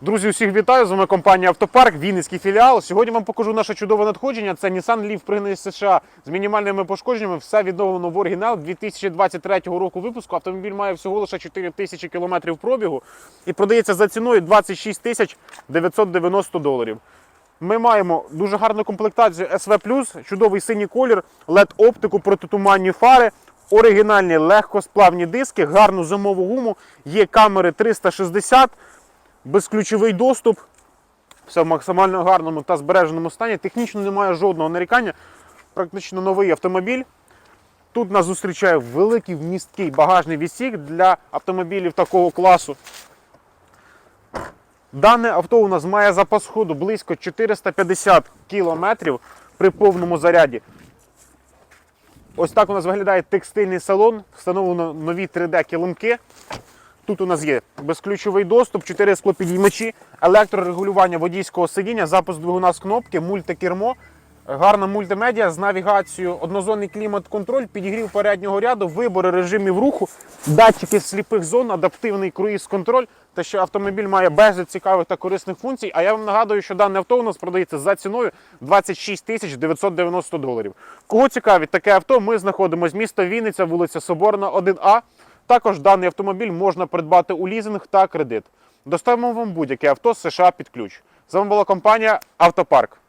Друзі, усіх вітаю! З вами компанія Автопарк, Вінницький філіал. Сьогодні вам покажу наше чудове надходження. Це Nissan Leaf пригнаний США з мінімальними пошкодженнями. Все відновлено в оригінал 2023 року випуску. Автомобіль має всього лише 4 тисячі кілометрів пробігу і продається за ціною 26 тисяч 990 доларів. Ми маємо дуже гарну комплектацію SV+, чудовий синій колір, LED-оптику, протитуманні фари, оригінальні легкосплавні диски, гарну зимову гуму, є камери 360, безключовий доступ. Все в максимально гарному та збереженому стані. Технічно немає жодного нарікання. Практично новий автомобіль. Тут нас зустрічає великий вмісткий багажний відсік для автомобілів такого класу. Дане авто у нас має запас ходу близько 450 кілометрів при повному заряді. Ось так у нас виглядає текстильний салон. Встановлено нові 3D-килимки. Тут у нас є безключовий доступ, 4 склопідіймачі, електрорегулювання водійського сидіння, запуск двигуна з кнопки, мультикермо, гарна мультимедіа з навігацією, однозонний клімат-контроль, підігрів переднього ряду, вибори режимів руху, датчики сліпих зон, адаптивний круїз-контроль. Та ще автомобіль має безліч цікавих та корисних функцій. А я вам нагадую, що дане авто у нас продається за ціною 26 тисяч 990 доларів. Кого цікавить таке авто, ми знаходимося місто Вінниця, вулиця Соборна, 1А. Також даний автомобіль можна придбати у лізинг та кредит. Доставимо вам будь-яке авто з США під ключ. З вами була компанія Автопарк.